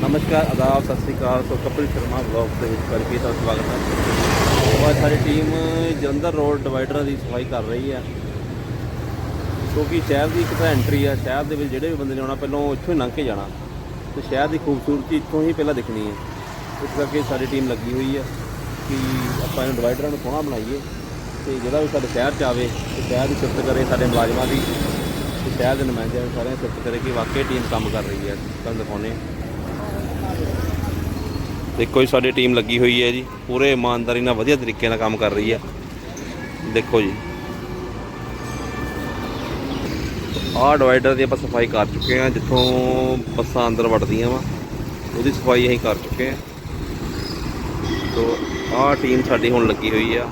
ਨਮਸਕਾਰ, ਆਦਾਬ, ਸਤਿ ਸ੍ਰੀ ਅਕਾਲ। ਸੋ ਕਪਿਲ ਸ਼ਰਮਾ ਬਲੌਗ ਦੇ ਵਿੱਚ ਫਿਰ ਵੀ ਸਵਾਗਤ ਹੈ। ਅੱਜ ਸਾਡੀ ਟੀਮ ਜਲੰਧਰ ਰੋਡ ਡਿਵਾਈਡਰਾਂ ਦੀ ਸਫ਼ਾਈ ਕਰ ਰਹੀ ਹੈ। ਕਿਉਂਕਿ ਸ਼ਹਿਰ ਦੀ ਇੱਕ ਤਾਂ ਐਂਟਰੀ ਆ। ਸ਼ਹਿਰ ਦੇ ਵਿੱਚ ਜਿਹੜੇ ਵੀ ਬੰਦੇ ਨੇ ਆਉਣਾ, ਪਹਿਲਾਂ ਇੱਥੋਂ ਹੀ ਲੰਘ ਕੇ ਜਾਣਾ। ਤੇ ਸ਼ਹਿਰ ਦੀ ਖੂਬਸੂਰਤੀ ਇੱਥੋਂ ਹੀ ਪਹਿਲਾਂ ਦਿਖਣੀ ਹੈ। ਇਸ ਕਰਕੇ ਸਾਡੀ ਟੀਮ ਲੱਗੀ ਹੋਈ ਹੈ ਕਿ ਆਪਾਂ ਇਹਨਾਂ ਡਿਵਾਈਡਰਾਂ ਨੂੰ ਸੋਹਣਾ ਬਣਾਈਏ। ਤੇ ਜਿਹੜਾ ਵੀ ਸਾਡੇ ਸ਼ਹਿਰ ਚ ਆਵੇ, ਤੇ ਸ਼ਹਿਰ ਦੀ ਸਿਫਤ ਕਰੇ ਸਾਡੇ ਮੁਲਾਜ਼ਮਾਂ ਦੀ। ਤੇ ਸ਼ਹਿਰ ਦੇ ਨੁਮਾਇੰਦਿਆਂ ਦੀ ਸਾਰਿਆਂ ਦੀ ਸਿਫਤ ਕਰੇ ਕਿ ਵਾਕਈ ਟੀਮ ਕੰਮ ਕਰ ਰਹੀ ਹੈ, ਤੁਹਾਨੂੰ ਦਿਖਾਉਂਦੇ ਦੇਖੋ ਜੀ, ਸਾਡੀ ਟੀਮ ਲੱਗੀ ਹੋਈ ਹੈ ਜੀ, ਪੂਰੇ ਇਮਾਨਦਾਰੀ ਨਾਲ ਵਧੀਆ ਤਰੀਕੇ ਨਾਲ ਕੰਮ ਕਰ ਰਹੀ ਹੈ। ਦੇਖੋ ਜੀ। ਆਹ ਡਿਵਾਈਡਰ ਦੀ ਆਪਾਂ ਸਫ਼ਾਈ ਕਰ ਚੁੱਕੇ ਹਾਂ, ਜਿੱਥੋਂ ਬੱਸਾਂ ਅੰਦਰ ਵੜਦੀਆਂ ਵਾ, ਉਹਦੀ ਸਫ਼ਾਈ ਅਸੀਂ ਕਰ ਚੁੱਕੇ ਹਾਂ। ਸੋ ਆਹ ਟੀਮ ਸਾਡੀ ਹੁਣ ਲੱਗੀ ਹੋਈ ਆ।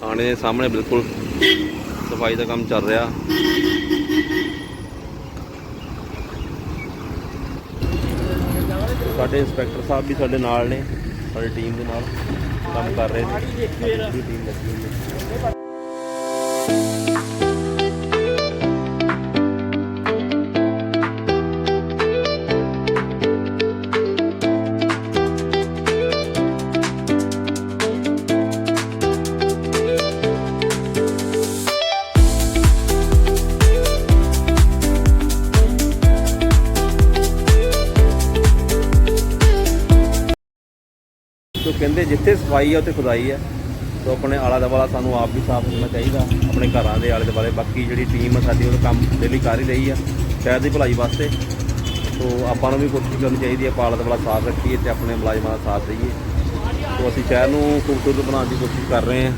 ਥਾਣੇ ਦੇ ਸਾਹਮਣੇ ਬਿਲਕੁਲ ਸਫ਼ਾਈ ਦਾ ਕੰਮ ਚੱਲ ਰਿਹਾ। ਸਾਡੇ ਇੰਸਪੈਕਟਰ ਸਾਹਿਬ ਵੀ ਸਾਡੇ ਨਾਲ ਨੇ, ਸਾਡੀ ਟੀਮ ਦੇ ਨਾਲ ਕੰਮ ਕਰ ਰਹੇ ਨੇ। ਟੀਮ ਲੱਗੀ ਹੋਈ ਹੈ। ਸੋ ਕਹਿੰਦੇ ਜਿੱਥੇ ਸਫ਼ਾਈ ਆ, ਉੱਥੇ ਖੁਦਾਈ ਆ। ਸੋ ਆਪਣੇ ਆਲਾ ਦੁਆਲਾ ਸਾਨੂੰ ਆਪ ਵੀ ਸਾਫ਼ ਰੱਖਣਾ ਚਾਹੀਦਾ, ਆਪਣੇ ਘਰਾਂ ਦੇ ਆਲੇ ਦੁਆਲੇ। ਬਾਕੀ ਜਿਹੜੀ ਟੀਮ ਆ, ਸਾਡੀ ਉਹ ਕੰਮ ਡੇਲੀ ਕਰ ਹੀ ਰਹੀ ਆ, ਸ਼ਹਿਰ ਦੀ ਭਲਾਈ ਵਾਸਤੇ। ਸੋ ਆਪਾਂ ਨੂੰ ਵੀ ਕੋਸ਼ਿਸ਼ ਕਰਨੀ ਚਾਹੀਦੀ ਹੈ ਆਪਾਂ ਆਲਾ ਦੁਆਲਾ ਸਾਫ਼ ਰੱਖੀਏ ਤੇ ਆਪਣੇ ਮੁਲਾਜ਼ਮਾਂ ਦਾ ਸਾਥ ਦਈਏ। ਸੋ ਅਸੀਂ ਸ਼ਹਿਰ ਨੂੰ ਖੂਬਸੂਰਤ ਬਣਾਉਣ ਦੀ ਕੋਸ਼ਿਸ਼ ਕਰ ਰਹੇ ਹਾਂ।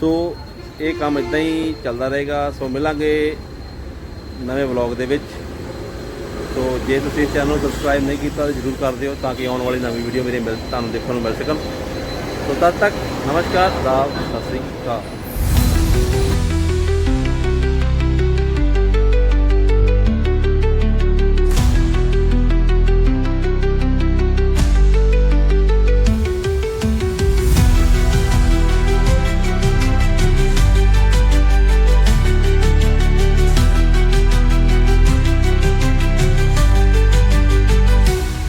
ਸੋ ਇਹ ਕੰਮ ਇਦਾਂ ਹੀ ਚੱਲਦਾ ਰਹੇਗਾ। ਸੋ ਮਿਲਾਂਗੇ ਨਵੇਂ ਵਲੌਗ ਦੇ ਵਿੱਚ। ਸੋ ਜੇ ਤੁਸੀਂ ਇਸ ਚੈਨਲ ਨੂੰ ਸਬਸਕ੍ਰਾਈਬ ਨਹੀਂ ਕੀਤਾ ਤਾਂ ਜਰੂਰ ਕਰ ਦਿਓ ਤਾਂ ਕਿ ਆਉਣ ਵਾਲੀ ਨਵੀਂ ਵੀਡੀਓ ਮੇਰੇ ਮਿਲ ਤੁਹਾਨੂੰ ਦੇਖਣ ਨੂੰ ਮਿਲ ਸਕਣ। ਸੋ ਤਦ ਤੱਕ ਨਮਸਕਾਰ ਆਦਾਬ ਸਤਿ ਸ੍ਰੀ ਅਕਾਲ।